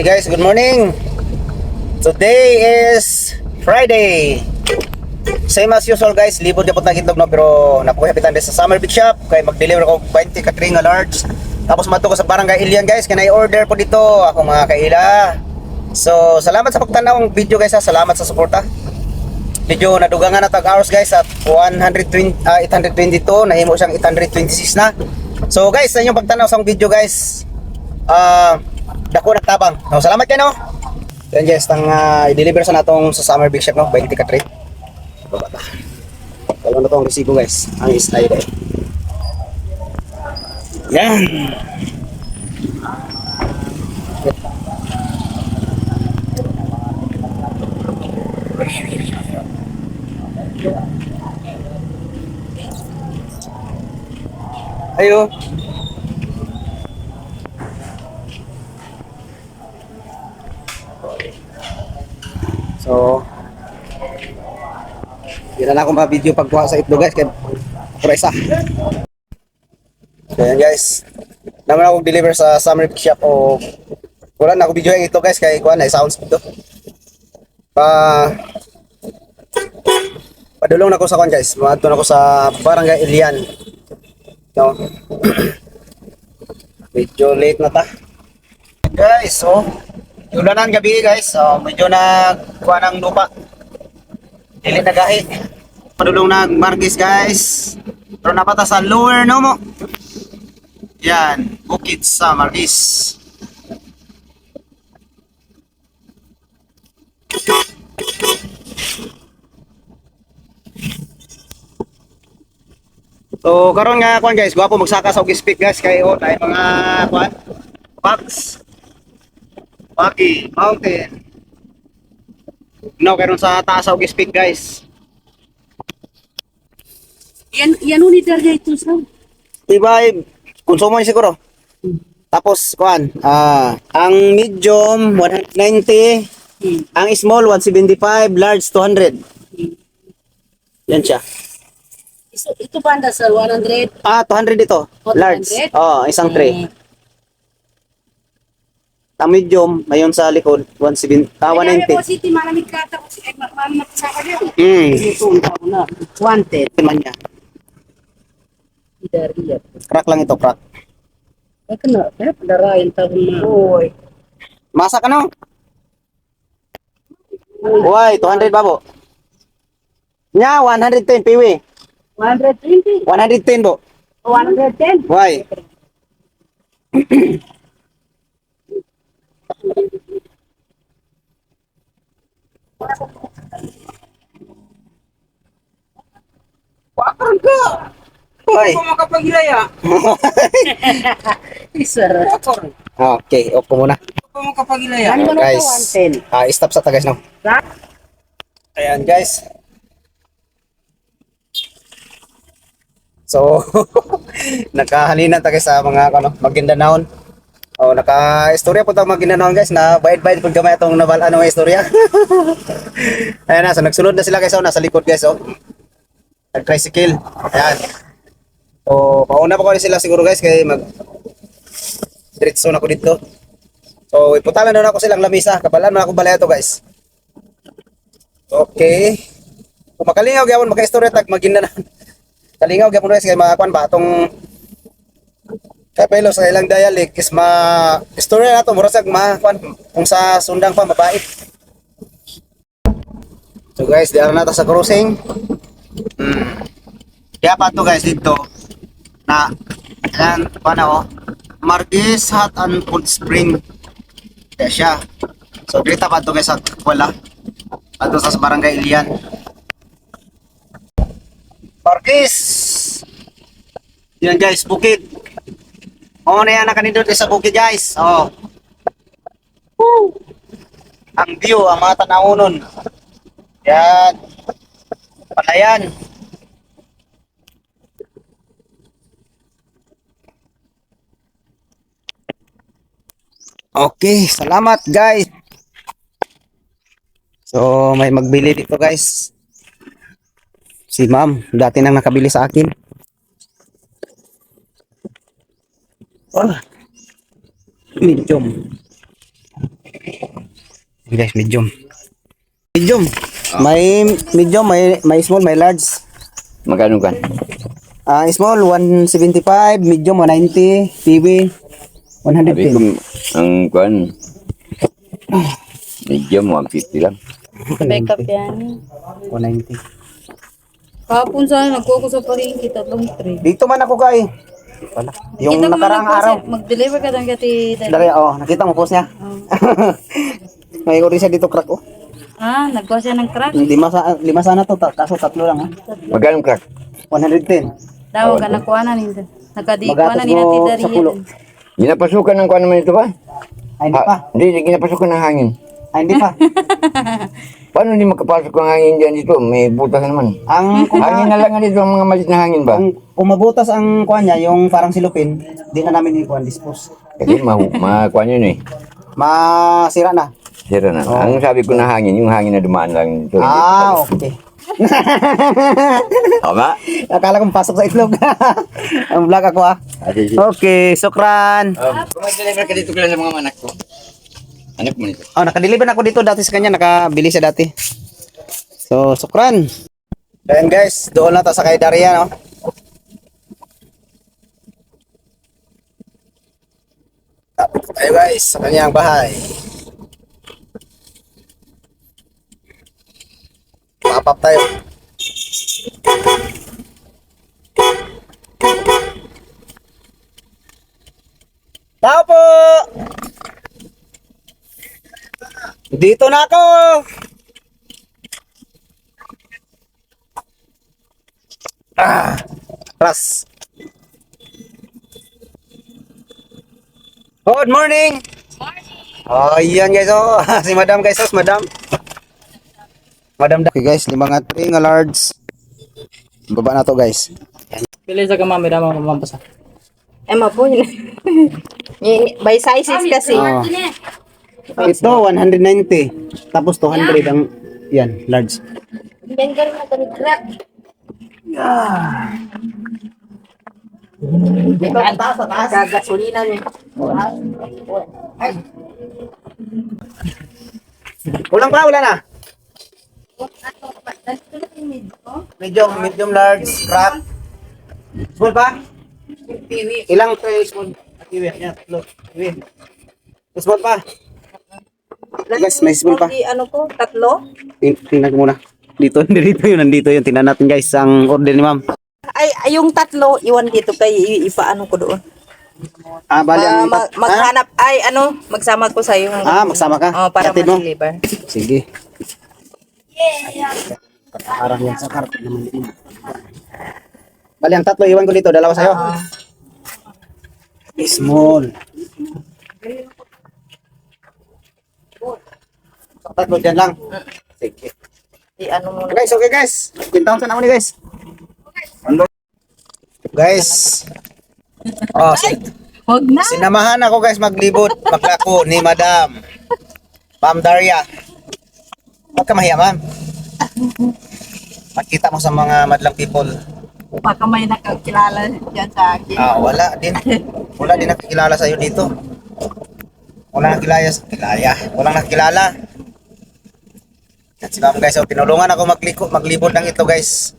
Hi guys, good morning. Today is Friday. Same as usual guys, libod yapot na gitlog no pero nakuha hapitan din sa Summer Big Shop kay mag-deliver ko 20 ka nga large. Tapos madto ko sa Barangay Ilian guys, kay order po dito ako mga kaila. So, salamat sa pagtanaw ng video guys ha. Salamat sa suporta. Medyo nadugangan na tag hours guys at 120 ah, 822 nahimo siyang 826 na. So guys, sa inyong pagtanaw sa video guys, ah dako na tabang. No, salamat kayo no. Yan guys, tang ah, i-deliver sa natong sa Summer Big Shop no, 20 ka tray. Baba ta. Dalawa na tong resibo guys. Ang slide eh. Yan. Ayo. So, Hindi na ako ma-video pagkuha sa itlog guys. Kaya pura isa. So yan guys. Naman ako deliver sa Summer Shop o wala na ako video yung ito guys kaya kuha na sounds dito. Pa Padulong na ako sa kwan guys. Maadto na ako sa Barangay Ilian. No. medyo late na ta. Guys, so Ulanan gabi guys. So medyo nagkuha ng lupa. Dili na gahi. Padulong nag Marquez guys. Pero napata sa lower no mo. Yan, bukid sa Marquez. So karon nga kuan guys, gwapo magsaka sa og speak guys kay o tay mga kuan box. Paki, mountain. No, karon sa taas sa og speak guys. Yan, yan unidar niya ito sa. Ibay, konsumo niya siguro. Tapos, kuan, ah, ang medium, 190, Hmm. ang small, 175, large, 200. Yan siya. Ito, ito banda sa 100. Ah, 200 ito. Oh, Large. 200? Oh, isang tray. Hmm. Ang medium, mayon sa likod, 170, ah, Kaya po 190. city, malamig ka tapos eh, ma- malamig sa ka din. Hmm, Ito ang tao na. Wanted. Idar iya. Crack lang ito, crack. Ay kena, kaya padarayan tao na. Oy. Masa ka no? Uy, 200 babo. Nya, 110, piwi. 120. 110 bo. 110. Why? Wakar ka. Hoy. Ako makapagilaya. Isara. Okay, opo muna. Ako makapagilaya. Ano guys. 110? Ah, stop sa tagas no. Ayan guys. So, nakahalina tayo sa mga ano, Maguindanaon. Oh, naka-istorya po tayo Maguindanaon guys na bayad-bayad pag gamay itong nabal ano istorya. Ayan na, so nagsunod na sila guys oh, nasa likod guys oh. Nag-tricycle. Ayan. So, pauna pa ko sila siguro guys kay mag diretso na ko dito. So, iputalan na ako silang lamisa. Kabalan man ako balay ito guys. Okay. Kung makalingaw gyapon maka-istorya tag Maguindanao. Kalingaw gyapon guys kay mga kwan ba atong kapelo sa ilang dialect is ma istorya nato mura sag ma kung sa sundang pa mabait. So guys, diara na ta sa crossing. Hmm. Kaya pa to guys dito na yan paano oh Marquez Hot and Cold Spring. Kaya siya. So dito pa to guys sa wala. Ato sa barangay Ilian. Marquez! Yan guys, bukid. Oo na yan, nakanindot sa bukid guys. Oh. Ang view, ang mga tanawunon. Yan. Palayan. Okay, salamat guys. So, may magbili dito guys. Si ma'am, dati nang nakabili sa akin. Oh, medium. Guys, medium. Medium. May medium, may may small, may large. Magkano kan? Ah, small 175, medium 190, TV Sabi ko, 110. ang kuan, medium 150 lang. Backup yan. 190. Kahapon sana nagkuha ko sa palengke, tatlong tray. Dito man ako kay. Wala. Yung Kita mo nakaraang araw. siya- Mag-deliver ka lang kati Dari, oh, nakita mo post niya. May uri siya dito crack oh. Ah, nagkuha siya ng crack. Lima sa lima sana to, ta- kaso tatlo lang ah. Magkano crack? 110. Daw ka nakuha na nito. Nakadikuha Magatas na ni Nati mo Dari. sa pulo. Ginapasukan ng kuan naman ito ba? Ay, hindi pa. Ah, hindi, hindi ginapasukan ng hangin. Ay, hindi pa. Paano hindi makapasok ang hangin dyan dito? May butas naman. Ang Hangin na lang dito, ang mga malit na hangin ba? Kung umabutas ang kuha niya, yung parang silupin, di na namin ikuha dispose. Kasi mahu, makuan yun eh. Masira na. Sira na. Ang sabi ko na hangin, yung hangin na dumaan lang dito. Ah, okay. Tama? Akala kong pasok sa itlog. ang vlog ako ah. Okay, sukran. Um, kung may deliver ka dito kailan sa mga anak ko. Anak mo nito. Oh, nakadeliver na ako dito dati sa kanya, nakabili siya dati. So, sukran. Then guys, doon na to sa kay Daria, no? Tayo guys, sa kanyang bahay. Papap tayo. Tao po! Dito na ako! Ah! Ras! Good morning! Oh, yan guys, oh. si Madam guys, oh, Madam. Madam da. Okay guys, limang at nga large. Baba na to guys. Pili sa kama, may damang mamampasa. Eh. Ni- By sizes kasi. Oh. Ito, 190. Tapos 200 ang, yan, large. Yan ka rin na crack. Gagasolina niya. Kulang pa, wala na. Medium, medium large, crack. Small pa? Ilang tray small? Kiwi, yan, tatlo. Kiwi. Small pa? Guys, may small pa. Di ano ko, tatlo? Tin- Tingnan ko muna. Dito, dito yun, nandito yun. Tingnan natin guys, ang order ni ma'am. Ay, ay, yung tatlo, iwan dito kay ipaano ko doon. Ah, bali Ah, ang mag- maghanap, ay ano, magsama ko sa yung Ah, magsama ka? Oh, para ma-deliver. Sige. Parang yan sa karton naman din. Bali, ang tatlo, iwan ko dito. Dalawa sa'yo. Small. So, tatlo dyan lang. Sige. Di ano mo Guys, okay guys. 10,000 ako ni guys. Guys. Oh, sin- Huwag na. sinamahan ako guys maglibot. Maglako ni Madam. Ma'am Daria. Huwag ka mahiya, ma'am. Makita mo sa mga madlang people. Baka may nakakilala dyan sa akin. Ah, wala din. Wala din nakikilala sa iyo dito. Wala nakilala sa kilaya. Walang nakilala. At si ma'am guys, oh, tinulungan ako magliko, maglibot ng ito guys.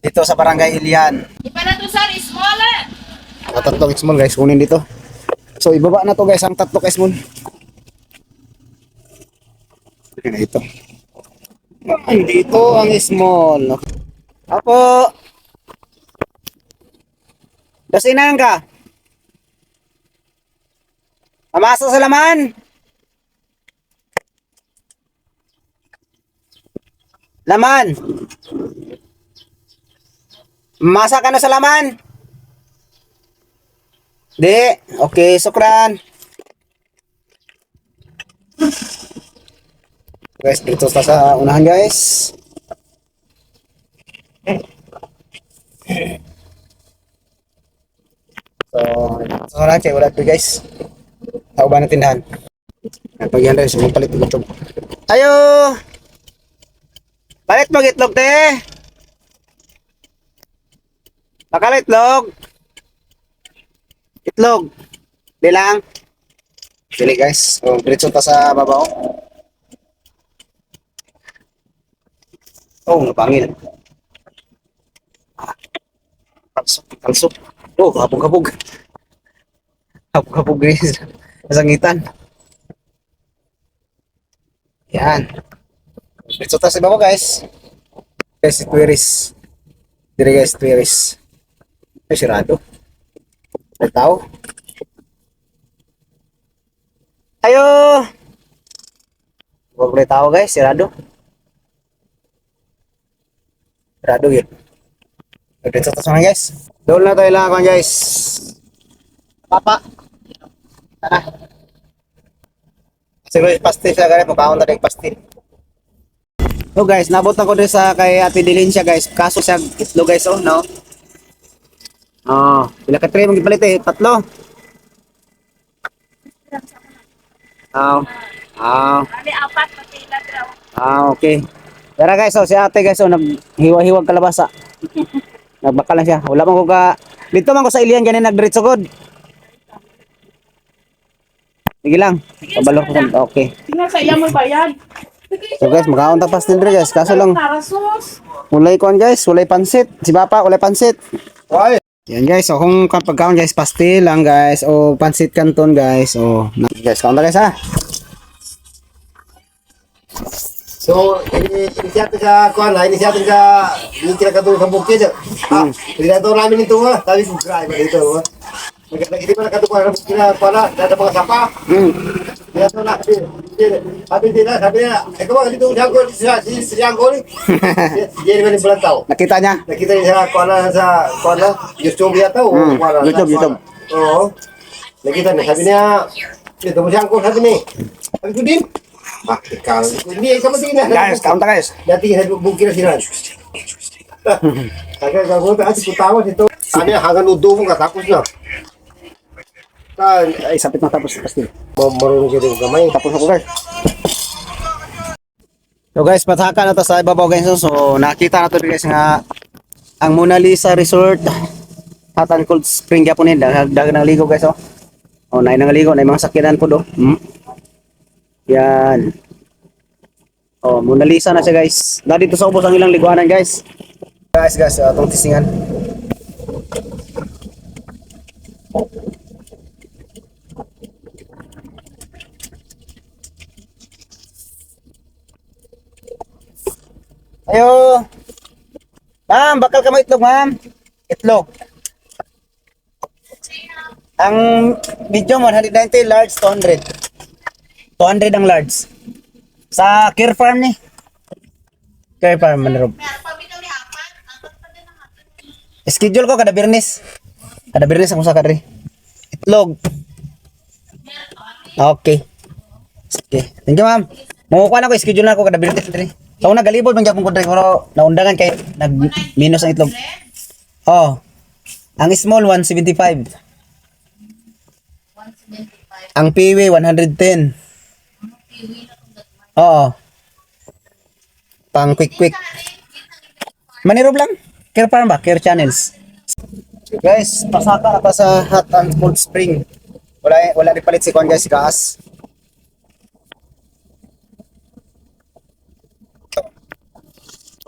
Dito sa barangay Ilian. Ipa na to sir, smaller. Ang tatlong small guys, kunin dito. So ibaba na to guys, ang tatlo kay small. Ito. Dito ang small. Apo. Dasinan ka. Amasa sa laman. Laman. Masa ka na sa laman. Di. Okay, sukran. Guys, dito sa sa unahan guys. So, sa unahan check wala to guys. Tao ba na tindahan? Pag yan rin, sumang palit ng. Ayo! Palit mo itlog, te! Bakal itlog! Itlog! Di lang. Sili guys. So, diretso ta sa babaw. Oh, napangil. Ah. Kalsok, kalsok. Oh, habog-habog. Habog-habog guys. Nasangitan. Yan. Dito tayo sa guys. Guys, si Twiris. Dire guys, Twiris. Ay, sirado. May tao. Ayo! Huwag may tao guys, sirado. Sirado yun. Dito tayo sa guys. Doon na tayo lang guys. Papa. Tara. Siguro yung pastil siya guys, mukhaon tayo yung pastil. So guys, nabot ako din sa kay Ate Dilincia guys. Kaso siya itlo guys oh, no? Oh, pila ka tray mong gipalit eh? Tatlo. Ah. Ah. Kami apat, matila daw. Ah, okay. Tara guys, oh, si ate guys, oh, naghiwa-hiwag kalabasa. Nagbakal lang siya. Wala man ko ka... Dito man ko sa ilian, ganyan nagdiretso god. Sige lang. Kabalor ko sa... Okay. Tingnan sa iya mo bayad. So guys, magkaon ta pastil dre guys. Kaso lang, ulay kon guys, ulay pansit. Si Papa, ulay pansit. Yan guys, so kung pagkaon guys, pastil lang guys. O pansit kanton guys. O, guys, kaon ta guys ha. So, ini inisiatif sa kuan lah, inisiatif sa ini kira katu sa bukid. Ah, tidak tahu namin itu ah, tapi subscribe itu. ah. Maganda hindi pa nakatu pa kira kuan na, dada mga sapa. Hmm. Tidak tahu na. Sabi nila, sabi nila, ikaw ba dito sa ko sa si si Angko ni. Jadi man bulan tao. Nakita niya? Nakita niya sa kuan na sa kuan na YouTube yata o Hmm, kuan na, sa YouTube, kuan YouTube. na. Oo. Nakita niya, sabi niya, ito mo si Angko sabi ni. Sabi ko din. Ah, ikaw. Hindi, ikaw matingin na. Guys, kaon ta guys. Dati bukid na sila. Kaya gagawin pa kasi kutawa dito. Ano yan, hanggang udo mo katapos na. Kan, Ay, sapit na tapos pastil. ma- marunong ka din kamay. Tapos ako guys. So guys, pataka na to sa ibabaw guys. So nakita na to guys nga ang Mona Lisa Resort hot and cold spring gyapon ni dag dag nang ligo guys oh. Oh, nay nang ligo, nay mga sakyanan po do. Hmm? Yan. Oh, Mona Lisa na siya guys. Dito sa ubos ang ilang liguanan guys. Guys, guys, uh, atong tisingan. Ayo. Ma'am, bakal ka mo itlog, ma'am. Itlog. Ang medium 190, large 200. 200 ang large. Sa Care Farm ni. Care Farm, Manrob. Schedule ko kada Birnis. Kada Birnis ako sa kadri. Itlog. Okay. Sige. Thank you, ma'am. Makukuha na ko, schedule na ako kada Birnis kadri. So, nagalibot man gyapon ko dre pero naundangan kay nag minus ang itlog. Oh. Ang small 175. Ang piwi 110. Oo. Pang quick quick. Manirob lang. Care farm ba? Care channels. Guys, pasaka na ta sa hot and cold spring. Wala wala di palit si Kwan guys, si gas.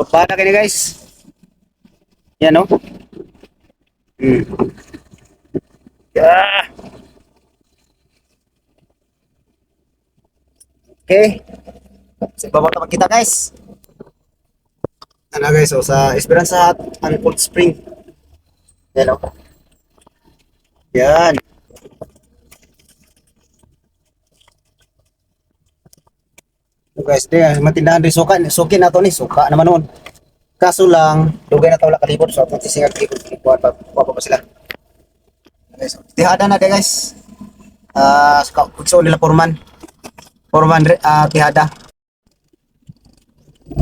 Pagpada kayo guys. Yan no. Hmm. Yeah. Okay. Sa ibaba naman kita guys. Ano guys, so sa Esperanza and Cold Spring. Yan Hello. Yan. So guys, di, ah, matindahan rin suka. Suki na to ni, suka naman nun. Kaso lang, dugay na to wala kalibot. So, kung sisinga kalibot, kuha pa, kuha pa sila. Guys, tihada na di guys. Ah, uh, so, nila forman. 400 uh, ah, kihada.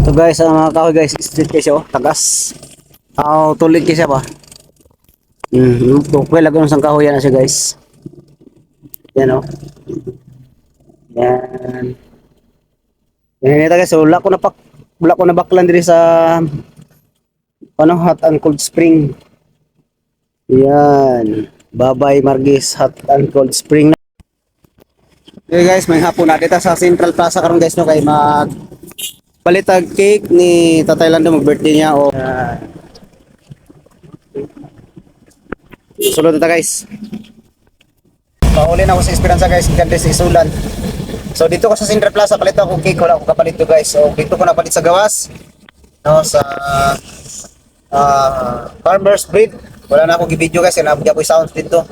So guys, ang mga kahoy guys, street kasi oh, tagas. Aw, oh, tulig kasi ba. Mm, okay lang sa kahoy yan siya guys. Yan oh. Yan. Yan nita guys, oh, wala ko na pak wala ko na baklan diri sa ano hot and cold spring. Yan. Bye-bye Margis hot and cold spring. Okay guys, may hapon na dito sa Central Plaza karon guys no kay mag Palitag cake ni Tatay Lando mag-birthday niya o Sulod na guys. Mahuli na ako sa Esperanza guys, ganda sa Isulan. So dito ko sa Sindra Plaza, palit ako cake, wala ako kapalit to guys. So dito ko napalit sa gawas. No, sa ah Farmers Breed. Wala na ako gi-video guys, na ko sounds dito.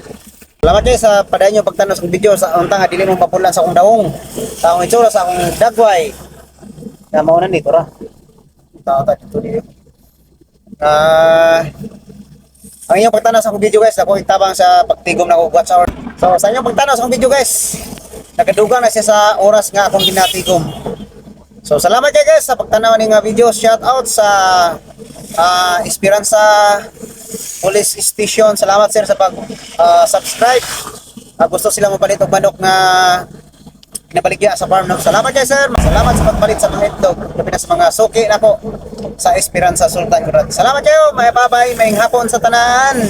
Salamat guys sa padayon nyo pagtanong sa video sa untang nga dili mo papulan sa akong daong. Sa akong itsura sa akong dagway. Na mao na dito ra. Tao ta dito dito. Ah ang inyong pagtanaw sa akong video guys, ako itabang sa pagtigom na ako watch hour. So sa inyong pagtanaw sa akong video guys, nagadugang na siya sa oras nga akong ginatigom. So salamat kayo guys sa pagtanaw ning video. Shout out sa ah, Esperanza Police Station. Salamat sir sa pag ah, subscribe. Ah, gusto sila mo palit og manok nga pinabaligya sa farm. No? Salamat kayo sir. Salamat sa pagpalit sa mga itlog. Na mga suki nako sa Esperanza Sultan Murad. Salamat kayo. May babay, may hapon sa tanan.